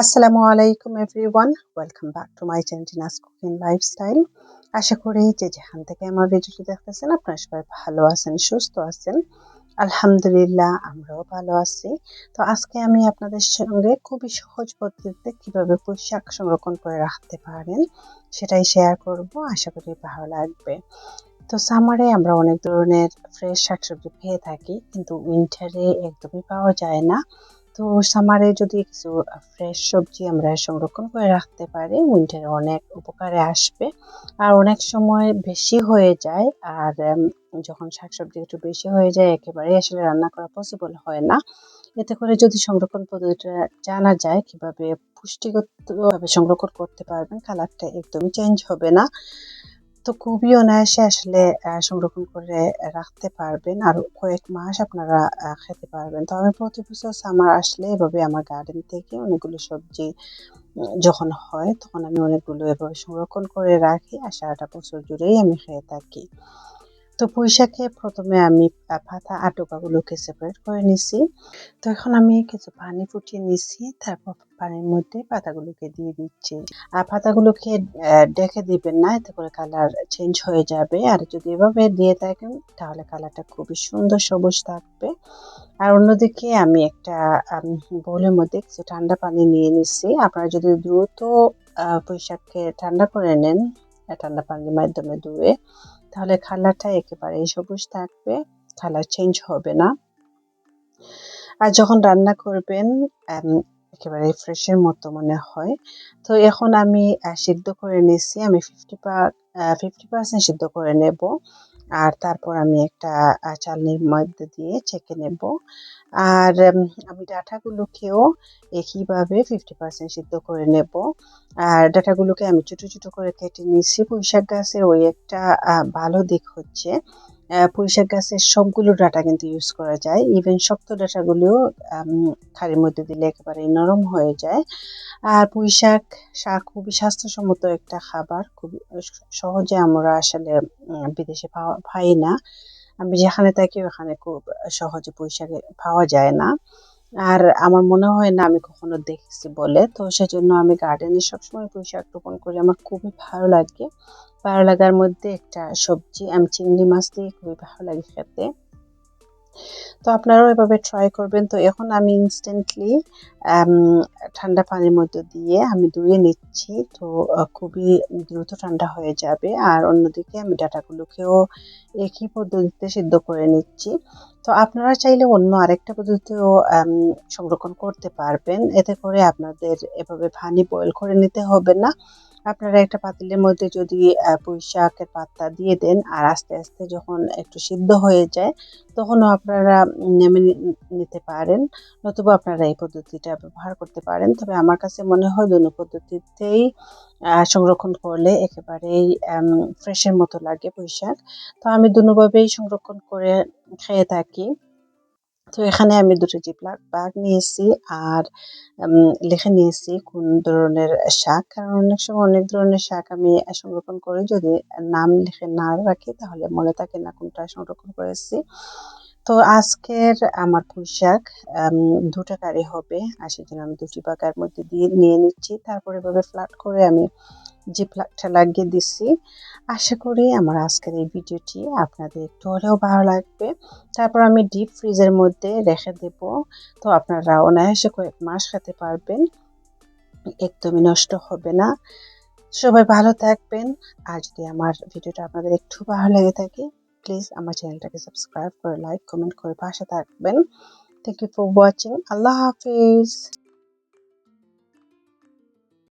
আসসালামু আলাইকুম everyone welcome back to my channel Tina's cooking lifestyle আশা করি যে যেখান থেকে আমার ভিডিওটি দেখতেছেন, আপনারা সবাই ভালো আছেন, সুস্থ আছেন। আলহামদুলিল্লাহ, আমরাও ভালো আছি। তো আজকে আমি আপনাদের সঙ্গে খুবই সহজ পদ্ধতিতে কীভাবে পোশাক সংরক্ষণ করে রাখতে পারেন, সেটাই শেয়ার করব। আশা করি ভালো লাগবে। তো সামারে আমরা অনেক ধরনের ফ্রেশ শাকসবজি পেয়ে থাকি, কিন্তু উইন্টারে একদমই পাওয়া যায় না। তো সামারে যদি কিছু ফ্রেশ সবজি আমরা সংরক্ষণ করে রাখতে পারি উইন্টারে অনেক উপকারে আসবে। আর অনেক সময় বেশি হয়ে যায়, আর যখন শাকসবজি একটু বেশি হয়ে যায়, একেবারে আসলে রান্না করা পসিবল হয় না। এতে করে যদি সংরক্ষণ পদ্ধতিটা জানা যায়, কীভাবে পুষ্টিগতভাবে সংরক্ষণ করতে পারবেন কালারটা একদমই চেঞ্জ হবে না। তো খুবই অনায়াসে আসলে সংরক্ষণ করে রাখতে পারবেন। আর কয়েক মাস আপনারা খেতে পারবেন। তো আমি প্রতি বছর সামার আসলে এভাবে আমার গার্ডেন থেকে অনেকগুলো সবজি যখন হয় তখন আমি অনেকগুলো এভাবে সংরক্ষণ করে রাখি আর সারাটা বছর জুড়েই আমি খেয়ে থাকি। তো পুঁই শাকে প্রথমে আমি পাতা আর ডোকাগুলোকে সেপারেট করে নিছি। তো এখন আমি কিছু পানি ফুটিয়ে নিছি, তারপর পানির মধ্যে পাতাগুলোকে দিয়ে দিচ্ছি। আর পাতাগুলোকে ডেকে দিবেন না, এতে করে কালার চেঞ্জ হয়ে যাবে। আর যদি এভাবে দিয়ে থাকেন, তাহলে কালারটা খুবই সুন্দর সবুজ থাকবে। আর অন্যদিকে আমি একটা বোলের মধ্যে কিছু ঠান্ডা পানি নিয়ে নিচ্ছি আপনারা যদি দ্রুত পুঁইশাককে ঠান্ডা করে নেন, ঠান্ডা পানির মাধ্যমে ধুয়ে তাহলে কালারটা একেবারে সবুজ থাকবে কালার চেঞ্জ হবে না। আর যখন রান্না করবেন একেবারে ফ্রেশের মতো মনে হয়। তো এখন আমি সিদ্ধ করে নিয়েছি, আমি ফিফটি পার ফিফটি পার্সেন্ট সিদ্ধ করে নেব। আর তারপর আমি একটা চালনির মধ্যে দিয়ে ছেঁকে নেব। আর আমি ডাটাগুলোকেও একইভাবে ফিফটি পার্সেন্ট সিদ্ধ করে নেব। আর ডাটাগুলোকে আমি ছোটো ছোটো করে কেটে নিছি পুঁইশাক গাছের ওই একটা ভালো দিক হচ্ছে। পুঁইশাক গাছের সবগুলো ডাটা কিন্তু ইউজ করা যায়। ইভেন শক্ত ডাটাগুলিও খাড়ির মধ্যে দিলে একেবারে নরম হয়ে যায়। আর পুঁইশাক, শাক খুবই স্বাস্থ্যসম্মত একটা খাবার। খুবই সহজে আমরা আসলে বিদেশে পাওয়া, পাই না। আমি যেখানে থাকি ওখানে খুব সহজে পুঁইশাকে পাওয়া যায় না। আর আমার মনে হয় না আমি কখনো দেখেছি বলে। তো সেজন্য আমি গার্ডেনে সবসময় পুঁইশাক রোপণ করি। আমার খুবই ভালো লাগে। ভালো লাগার মধ্যে একটা সবজি, আমি, চিংড়ি মাছ দিয়ে খুবই ভালো লাগে খেতে। তো আপনারাও এভাবে ট্রাই করবেন। তো এখন আমি ইনস্ট্যান্টলি ঠান্ডা পানির মধ্যে দিয়ে আমি ধুয়ে নিচ্ছি। তো খুবই দ্রুত ঠান্ডা হয়ে যাবে। আর অন্যদিকে আমি ডাটাগুলোকেও একই পদ্ধতিতে সিদ্ধ করে নিচ্ছি। তো আপনারা চাইলে অন্য আরেকটা পদ্ধতিতেও সংরক্ষণ করতে পারবেন। এতে করে আপনাদের এভাবে পানি বয়েল করে নিতে হবে না। আপনারা একটা পাতিলের মধ্যে যদি পুঁই শাকের পাতা দিয়ে দেন আর আস্তে আস্তে যখন একটু সিদ্ধ হয়ে যায়, তখনও আপনারা নেমে নিতে পারেন নতুবা আপনারা এই পদ্ধতিটা ব্যবহার করতে পারেন। তবে আমার কাছে মনে হয় দুনো পদ্ধতিতেই সংরক্ষণ করলে একেবারেই ফ্রেশের মতো লাগে পুঁই শাক। তো আমি দুভাবেই সংরক্ষণ করে খেয়ে থাকি। তো এখানে আমি দুটো জিপলাক বাগ নিয়েছি আর লিখে নিয়েছি কোন ধরনের শাক। কারণ অনেক সময় অনেক ধরনের শাক আমি সংরক্ষণ করি। যদি নাম লিখে না রাখি তাহলে মনে থাকে না কোনটা সংরক্ষণ করেছি। তো আজকের আমার পুঁই শাক দুটা কারি হবে। আর সেজন্য আমি দুটি বাগার মধ্যে দিয়ে নিয়ে নিচ্ছি। তারপরে এভাবে ফ্ল্যাট করে আমি জিপলাকটা লাগিয়ে দিচ্ছি। আশা করি আমার আজকের এই ভিডিওটি আপনাদের একটু হলেও ভালো লাগবে। তারপর আমি ডিপ ফ্রিজের মধ্যে রেখে দেব। তো আপনারা অনায়াসে কয়েক মাস খেতে পারবেন। একদমই নষ্ট হবে না। সবাই ভালো থাকবেন। আর যদি আমার ভিডিওটা আপনাদের একটু ভালো লেগে থাকে প্লিজ আমার চ্যানেলটাকে সাবস্ক্রাইব করে লাইক কমেন্ট করে পাশে থাকবেন। থ্যাংক ইউ ফর ওয়াচিং আল্লাহ হাফিজ।